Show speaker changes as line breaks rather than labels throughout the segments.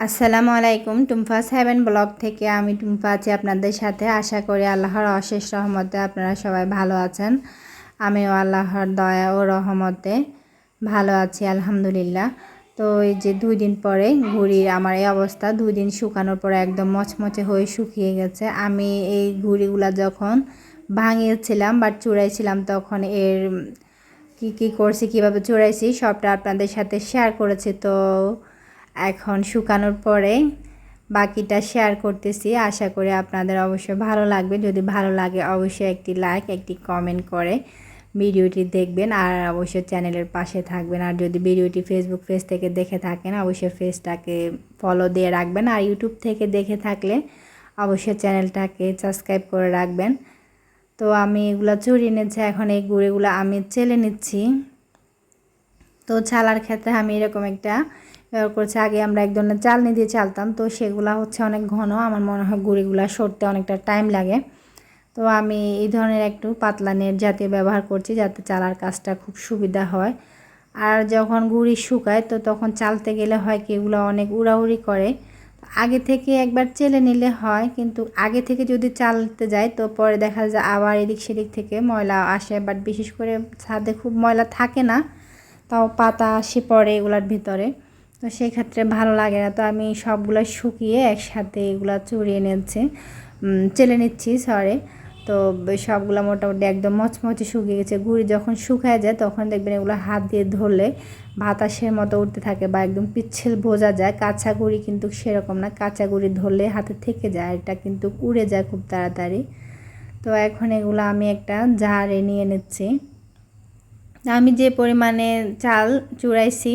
আসসালামু আলাইকুম। টুম্ফাস haven blog থেকে আমি টুম্পা আছি আপনাদের সাথে। আশা করি আল্লাহর অশেষ রহমতে আপনারা সবাই ভালো আছেন। আমিও আল্লাহর দয়া ও রহমতে ভালো আছি, আলহামদুলিল্লাহ। তো এই যে দুই দিন পরে ঘুড়ির আমার এই অবস্থা, দুই দিন শুকানোর পরে একদম মচমচে হয়ে শুকিয়ে গেছে। আমি এই ঘুড়িগুলা যখন ভাঙিয়েছিলাম বা চুড়াইছিলাম তখন এর কি কি করছি, কীভাবে চুড়াইছি, সবটা আপনাদের সাথে শেয়ার করেছি। তো এখন শুকানোর পরে বাকিটা শেয়ার করতেছি। আশা করি আপনাদের অবশ্যই ভালো লাগবে। যদি ভালো লাগে, অবশ্যই একটি লাইক একটি কমেন্ট করে ভিডিওটি দেখবেন আর অবশ্যই চ্যানেলের পাশে থাকবেন। আর যদি ভিডিওটি ফেসবুক পেজ থেকে দেখে থাকেন, অবশ্যই পেজটাকে ফলো দিয়ে রাখবেন। আর ইউটিউব থেকে দেখে থাকলে অবশ্যই চ্যানেলটাকে সাবস্ক্রাইব করে রাখবেন। তো আমি এগুলো চুরি নিচ্ছি এখন এই গুঁড়িগুলো আমি চেলে নিচ্ছি। তো ছালার ক্ষেত্রে আমি এরকম একটা ব্যবহার করছি। আগে আমরা এক ধরনের চালনি দিয়ে চালতাম। তো সেগুলো হচ্ছে অনেক ঘন। আমার মনে হয় গুঁড়িগুলো সরতে অনেকটা টাইম লাগে। তো আমি এই ধরনের একটু পাতলা নেট জাতীয় ব্যবহার করছি যাতে চালার কাজটা খুব সুবিধা হয়। আর যখন গুঁড়ি শুকায়, তো তখন চালতে গেলে হয় কি, এগুলো অনেক উড়াউড়ি করে। আগে থেকে একবার চেলে নিলে হয়, কিন্তু আগে থেকে যদি চালতে যায়, তো পরে দেখা যায় আবার এদিক সেদিক থেকে ময়লা আসে। বাট বিশেষ করে ছাদে খুব ময়লা থাকে না, তাও পাতা আসে পড়ে এগুলার ভিতরে। তো সেই ক্ষেত্রে ভালো লাগে না। তো আমি সবগুলো শুকিয়ে একসাথে এগুলো চড়িয়ে নিচ্ছি। চেলে নিচ্ছি সরে তো সবগুলো মোটামুটি একদম মচমচে শুকিয়ে গেছে। গুড়ি যখন শুকায় যায়, তখন দেখবেন এগুলো হাত দিয়ে ধরলে বাতাসের মতো উঠতে থাকে বা একদম পিচ্ছিল বোঝা যায়। কাঁচা গুড়ি কিন্তু সেরকম না। কাঁচা গুড়ি ধরলে হাতে থেকে যায়, এটা কিন্তু উড়ে যায় খুব তাড়াতাড়ি। তো এখন এগুলো আমি একটা জারে নিয়ে নিচ্ছি। আমি যে পরিমাণে চাল চুড়াইছি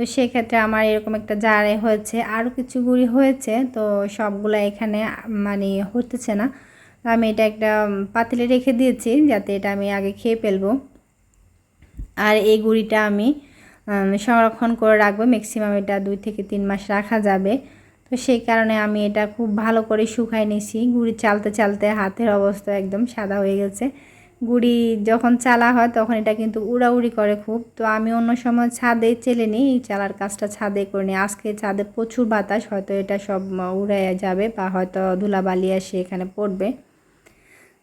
তো সেক্ষেত্রে আমার এরকম একটা জারে হয়েছে আরও কিছু গুড়ি হয়েছে, তো সবগুলো এখানে মানে হতেছে না। আমি এটা একটা পাতিলে রেখে দিয়েছি, যাতে এটা আমি আগে খেয়ে ফেলব। আর এই গুড়িটা আমি সংরক্ষণ করে রাখব ম্যাক্সিমাম এটা দুই থেকে তিন মাস রাখা যাবে। তো সেই কারণে আমি এটা খুব ভালো করে শুকাই নিছি। গুড়ি চালতে চালতে হাতের অবস্থা একদম সাদা হয়ে গেছে। যখন চালা হয় তখন এটা কিন্তু উড়াউড়ি করে খুব। তো আমি অন্য সময় ছাদে চেলে নিই, এই চালার কাজটা ছাদে করে নিই। আজকে ছাদে প্রচুর বাতাস, হয়তো এটা সব উড়ে যাবে বা হয়তো ধুলাবালি এসে এখানে পড়বে।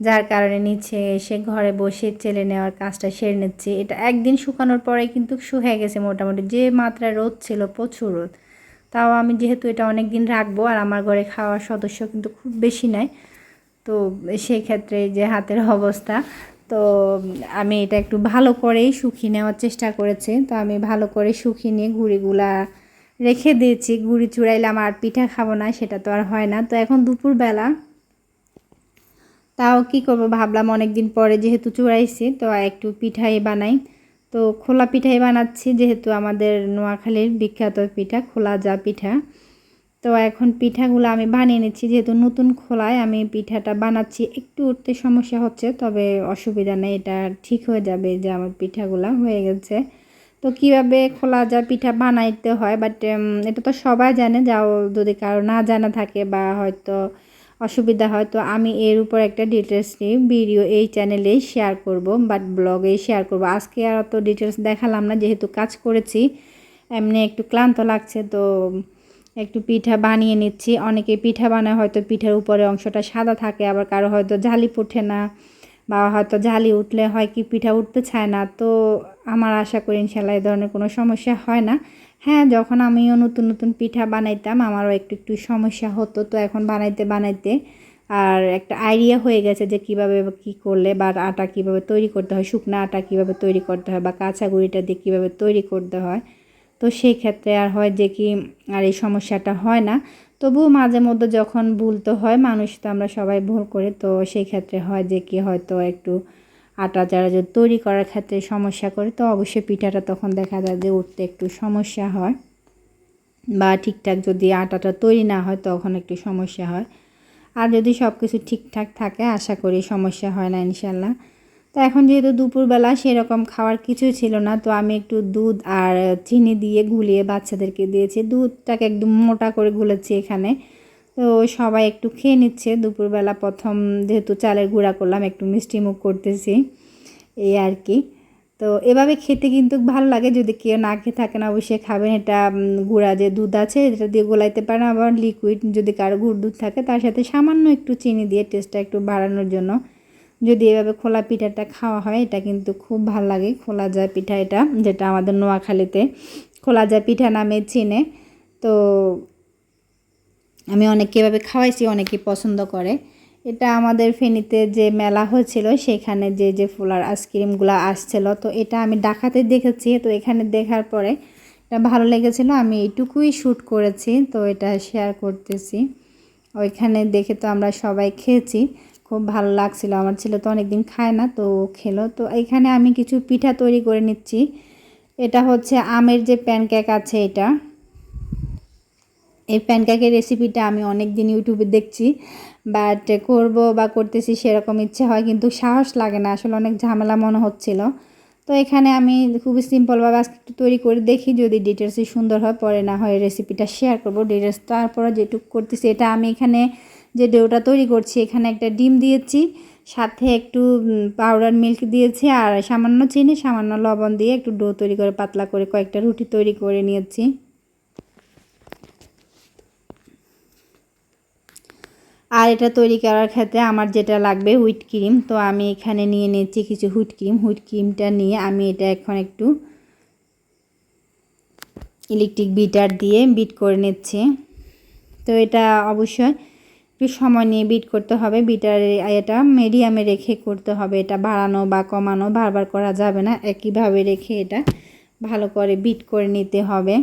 যার কারণে নিচে এসে ঘরে বসে চেলে নেওয়ার কাজটা সেরে নিচ্ছি। এটা একদিন শুকানোর পরে কিন্তু শুকিয়ে গেছে মোটামুটি। যে মাত্রায় রোদ ছিল প্রচুর রোদ। তাও আমি যেহেতু এটা অনেক দিন রাখব আর আমার ঘরে খাওয়ার সদস্য কিন্তু খুব বেশি নাই তো সেই ক্ষেত্রে যে হাতের অবস্থা, তো আমি এটা একটু ভালো করেই শুকিয়ে নেওয়ার চেষ্টা করেছি। তো আমি ভালো করে শুকিয়ে নিয়ে গুঁড়িগুলা রেখে দিয়েছি। গুঁড়ি চুড়াইলাম আর পিঠা খাব না, সেটা তো আর হয় না। তো এখন দুপুরবেলা, তাও কি করব ভাবলাম অনেক দিন পরে যেহেতু চুড়াইছি, তো একটু পিঠাই বানাই। তো খোলা পিঠাই বানাচ্ছি, যেহেতু আমাদের নোয়াখালীর বিখ্যাত পিঠা খোলা যা পিঠা। তো এখন পিঠাগুলো আমি বানিয়ে নিচ্ছি। যেহেতু নতুন খোলায় আমি পিঠাটা বানাচ্ছি, একটু উঠতে সমস্যা হচ্ছে, তবে অসুবিধা নেই, এটা ঠিক হয়ে যাবে যে আমার পিঠাগুলো হয়ে গেছে। তো কীভাবে খোলা যা পিঠা বানাইতে হয়? বাট এটা তো সবাই জানে, যাও যদি কারও না জানা থাকে বা হয়তো অসুবিধা হয়, তো আমি এর উপর একটা ডিটেলস নিয়ে ভিডিও এই চ্যানেলেই শেয়ার করব বাট ব্লগেই শেয়ার করব। আজকে আর অত ডিটেলস দেখালাম না, যেহেতু কাজ করেছি, এমনি একটু ক্লান্ত লাগছে, তো একটু পিঠা বানিয়ে নিচ্ছি। অনেকে পিঠা বানায়, হয়তো পিঠার উপরে অংশটা সাদা থাকে, আবার কারও হয়তো ঝালি ফুটে না বা হয়তো ঝালি উঠলে হয় কি পিঠা উঠতে চায় না। তো আমার আশা করি ইনশাল্লাহ এই ধরনের কোনো সমস্যা হয় না। হ্যাঁ যখন আমিও নতুন নতুন পিঠা বানাইতাম, আমারও একটু একটু সমস্যা হতো। তো এখন বানাইতে বানাইতে আর একটা আইডিয়া হয়ে গেছে যে কীভাবে কি করলে বা আটা কীভাবে তৈরি করতে হয়, শুকনো আটা কীভাবে তৈরি করতে হয় বা কাঁচা গুঁড়িটা দিয়ে কীভাবে তৈরি করতে হয়। তো সেই ক্ষেত্রে আর হয় যে কি, আর এই সমস্যাটা হয় না। তবুও মাঝে মধ্যে যখন ভুল তো হয়, মানুষ তো আমরা সবাই ভুল করে, তো সেই ক্ষেত্রে হয় যে কি হয়তো একটু আটা যারা যদি তৈরি করার ক্ষেত্রে সমস্যা করে, তো অবশ্যই পিঠাটা তখন দেখা যায় যে উঠতে একটু সমস্যা হয়। বা ঠিকঠাক যদি আটাটা তৈরি না হয়, তখন একটু সমস্যা হয়। আর যদি সব কিছু ঠিকঠাক থাকে, আশা করি সমস্যা হয় না, ইনশাল্লাহ। তো এখন যেহেতু দুপুরবেলা সেরকম খাওয়ার কিছুই ছিল না, তো আমি একটু দুধ আর চিনি দিয়ে গুলিয়ে বাচ্চাদেরকে দিয়েছি। দুধটাকে একদম মোটা করে গুলেছি এখানে। তো সবাই একটু খেয়ে নিচ্ছে। দুপুরবেলা প্রথম যেহেতু চালের গুঁড়া করলাম, একটু মিষ্টি মুখ করতেছি। এই আর কি। তো এভাবে খেতে কিন্তু ভালো লাগে। যদি কেউ না খেয়ে থাকেন অবশ্যই খাবেন। এটা গুঁড়া যে দুধ আছে, এটা দিয়ে গোলাইতে পারেন। আবার লিকুইড যদি কারও গুড় দুধ থাকে, তার সাথে সামান্য একটু চিনি দিয়ে টেস্টটা একটু বাড়ানোর জন্য যদি এভাবে খোলা পিঠাটা খাওয়া হয়, এটা কিন্তু খুব ভালো লাগে। খোলা যায় পিঠা এটা, যেটা আমাদের নোয়াখালীতে। খোলা যায় পিঠা নামে চিনে। তো আমি অনেককে এভাবে খাওয়াইছি অনেকেই পছন্দ করে। এটা আমাদের ফেনীতে যে মেলা হয়েছিল, সেখানে যে যে ফুলার আইসক্রিমগুলো আসছিল, তো এটা আমি ডাকাতে দেখেছি। তো এখানে দেখার পরে এটা ভালো লেগেছিলো, আমি এইটুকুই শ্যুট করেছি। তো এটা শেয়ার করতেছি। ওইখানে দেখে তো আমরা সবাই খেয়েছি। খুব ভালো লাগছিল। আমার ছেলে তো অনেকদিন খায় না, তো খেলো। তো এখানে আমি কিছু পিঠা তৈরি করে নিচ্ছি। এটা হচ্ছে আমের যে প্যানকেক আছে এটা। এই প্যানকেকের রেসিপিটা আমি অনেক দিন ইউটিউবে দেখছি। বাট করব বা করতেছি সেরকম ইচ্ছে হয়, কিন্তু সাহস লাগে না। আসলে অনেক ঝামেলা মনে হচ্ছিল। তো এখানে আমি খুবই সিম্পলভাবে আজকে একটু তৈরি করে দেখি, যদি ডিটেলসে সুন্দর হয়। পরে না হয় রেসিপিটা শেয়ার করব। ডিটেলস তারপরে যেটুকু করতেছি, এটা আমি এখানে যে ডেউটা তৈরি করছি, এখানে একটা ডিম দিয়েছি, সাথে একটু পাউডার মিল্ক দিয়েছি, আর সামান্য চিনি, সামান্য লবণ দিয়ে একটু ডো তৈরি করে, পাতলা করে কয়েকটা রুটি তৈরি করে নিয়েছি। আর এটা তৈরি করার ক্ষেত্রে আমার যেটা লাগবে হুইট ক্রিম, তো আমি এখানে নিয়ে নিচ্ছি কিছু হুইট ক্রিম। হুইট ক্রিমটা নিয়ে আমি এটা এখন একটু ইলেকট্রিক বিটার দিয়ে বিট করে নিচ্ছি। তো এটা অবশ্যই একটু সময় নিয়ে বিট করতে হবে। বিটারে এটা মিডিয়ামে রেখে করতে হবে। এটা বাড়ানো বা কমানো বারবার করা যাবে না। একইভাবে রেখে এটা ভালো করে বিট করে নিতে হবে।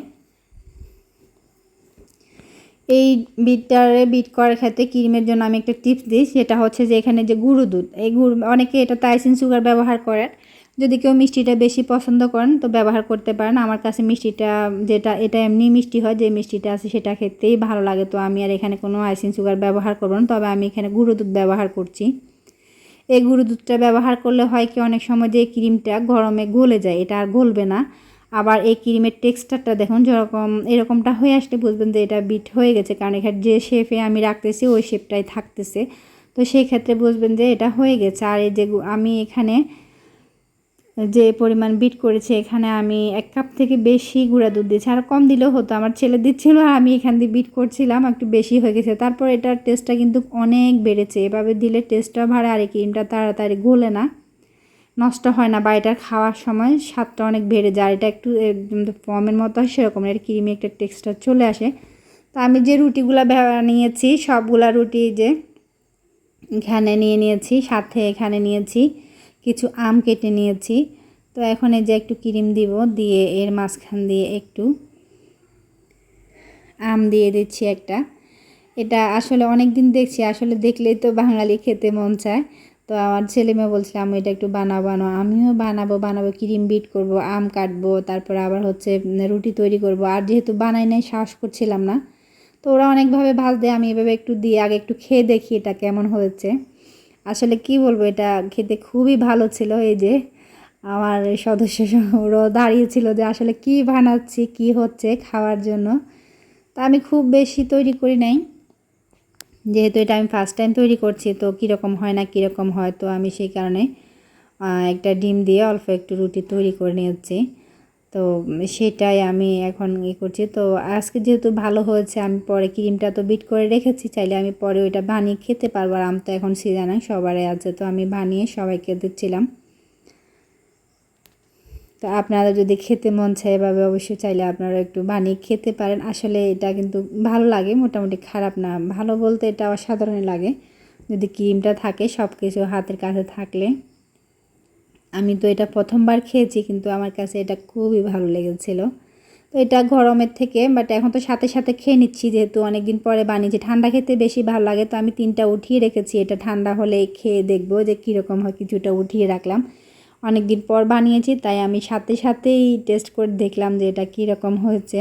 এই বিটটারে বিট করার ক্ষেত্রে ক্রিমের জন্য আমি একটা টিপস দিই। সেটা হচ্ছে যে এখানে যে গুঁড়ো দুধ, এই গুঁড়ো অনেকে এটা তাইসিন সুগার ব্যবহার করেন। যদি কেউ মিষ্টিটা বেশি পছন্দ করেন, তো ব্যবহার করতে পারেন। আমার কাছে মিষ্টিটা যেটা, এটা এমনি মিষ্টি হয়, যে মিষ্টিটা আছে সেটা খেতেই ভালো লাগে। তো আমি আর এখানে কোনো আইসিন সুগার ব্যবহার করব না, তবে আমি এখানে গুঁড়ো দুধ ব্যবহার করছি। এই গুঁড়ো দুধটা ব্যবহার করলে হয় কি, অনেক সময় যে ক্রিমটা গরমে গলে যায়, এটা আর গলবে না। আবার এই ক্রিমের টেক্সচারটা দেখুন, যেরকম, এরকমটা হয়ে আসলে বুঝবেন যে এটা বিট হয়ে গেছে। কারণ এখানে যে শেপে আমি রাখতেছি, ওই শেপটাই থাকতেছে। তো সেই ক্ষেত্রে বুঝবেন যে এটা হয়ে গেছে। আর এই যে আমি এখানে যে পরিমাণ বিট করেছে, এখানে আমি এক কাপ থেকে বেশি গুঁড়া দুধ দিয়েছি। আর কম দিলেও হতো, আমার ছেলে দিচ্ছিল আর আমি এখান দিয়ে বিট করছিলাম, একটু বেশি হয়ে গেছে। তারপর এটার টেস্টটা কিন্তু অনেক বেড়েছে। এভাবে দিলে টেস্টটা ভাড়ে আর এই ক্রিমটা তাড়াতাড়ি গলে না। নষ্ট হয় না বা এটা খাওয়ার সময় স্বাদটা অনেক বেড়ে যায়। এটা একটু ফর্মের মতো হয়, সেরকম এর ক্রিমি একটা টেক্সচার চলে আসে। তো আমি যে রুটিগুলো নিয়েছি সবগুলা রুটি যে এখানে নিয়ে নিয়েছি, সাথে এখানে নিয়েছি কিছু আম কেটে নিয়েছি। তো এখন এই যে একটু ক্রিম দিব, দিয়ে এর মাঝখান দিয়ে একটু আম দিয়ে দিচ্ছি একটা। এটা আসলে অনেক দিন দেখছি, আসলে দেখলেই তো বাঙালি খেতে মন চায়। তো আমার ছেলে মেয়ে বলছিল আমি এটা একটু বানাবো বানাবো আমিও বানাবো বানাবো, ক্রিম বিট করব, আম কাটবো, তারপর আবার হচ্ছে রুটি তৈরি করব। আর যেহেতু বানাই নাই, সাহস করছিলাম না। তো ওরা অনেকভাবে ভাজ দেয়, আমি এভাবে একটু দিয়ে আগে একটু খেয়ে দেখি এটা কেমন হয়েছে। আসলে কি বলব, এটা খেতে খুবই ভালো ছিল এই যে আমার সদস্য ওরাও দাঁড়িয়েছিল যে আসলে কি বানাচ্ছি, কি হচ্ছে খাওয়ার জন্য। তা আমি খুব বেশি তৈরি করি নাই। যেহেতু এটা আমি ফার্স্ট টাইম তৈরি করছি, তো কীরকম হয় না কীরকম হয়, তো আমি সেই কারণে একটা ডিম দিয়ে অল্প একটু রুটি তৈরি করে নিয়েছি। তো সেটাই আমি এখন ই করছি। তো আজকে যেহেতু ভালো হয়েছে, আমি পরে ক্রিমটা তো বিট করে রেখেছি, চাইলে আমি পরে ওইটা বানিয়ে খেতে পারব আর আম তো এখন সিজানে, সবারই আছে। তো আমি বানিয়ে সবাইকে দিচ্ছিলাম। তো আপনারা যদি খেতে মন চায় এভাবে অবশ্যই চাইলে আপনারা একটু বানিয়ে খেতে পারেন। আসলে এটা কিন্তু ভালো লাগে, মোটামুটি খারাপ না। ভালো বলতে এটা অসাধারণই লাগে। যদি ক্রিমটা থাকে সব কিছু হাতের কাছে থাকলে। আমি তো এটা প্রথমবার খেয়েছি, কিন্তু আমার কাছে এটা খুবই ভালো লেগেছিলো। তো এটা গরমের থেকে বাট এখন তো সাথে সাথে খেয়ে নিচ্ছি, যেহেতু অনেক দিন পরে বানিয়েছি। ঠান্ডা খেতে বেশি ভালো লাগে, তো আমি তিনটা উঠিয়ে রেখেছি, এটা ঠান্ডা হলে খেয়ে দেখব যে কীরকম হয়, কিছুটা উঠিয়ে রাখলাম। অনেক দিন পর বানিয়েছি, তাই আমি সাথে সাথেই টেস্ট করে দেখলাম যে এটা কীরকম হয়েছে।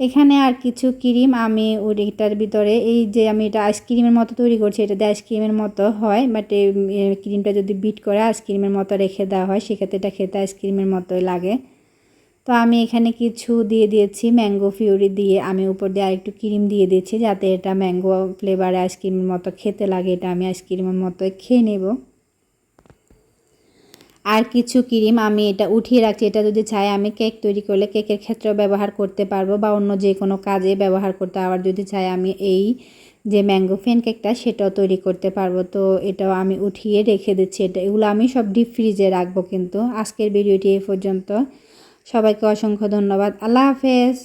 এখানে আর কিছু ক্রিম আমি ওইটার ভিতরে, এই যে আমি এটা আইসক্রিমের মতো তৈরি করছি, এটা দিয়ে আইসক্রিমের মতো হয় বাট ক্রিমটা যদি বিট করে আইসক্রিমের মতো রেখে দেওয়া হয়, সেক্ষেত্রে এটা খেতে আইসক্রিমের মতোই লাগে। তো আমি এখানে কিছু দিয়ে দিয়েছি ম্যাঙ্গো ফিউরি দিয়ে আমি উপর দিয়ে আরেকটু ক্রিম দিয়ে দিয়েছি, যাতে এটা ম্যাঙ্গো ফ্লেভারে আইসক্রিমের মতো খেতে লাগে, এটা আমি আইসক্রিমের মতো খেয়ে নেব। আর কিছু ক্রিম আমি এটা উঠিয়ে রাখছি। এটা যদি চাই আমি কেক তৈরি করলে কেকের ক্ষেত্রেও ব্যবহার করতে পারব বা অন্য যে কোনো কাজে ব্যবহার করতে আবার যদি চাই আমি এই যে ম্যাঙ্গো ফেন কেকটা সেটাও তৈরি করতে পারব। তো এটাও আমি উঠিয়ে রেখে দিচ্ছি। এটা এগুলো আমি সব ডিপ ফ্রিজে রাখব কিন্তু। আজকের ভিডিওটি এই পর্যন্ত। সবাইকে অসংখ্য ধন্যবাদ। আল্লাহ হাফেজ।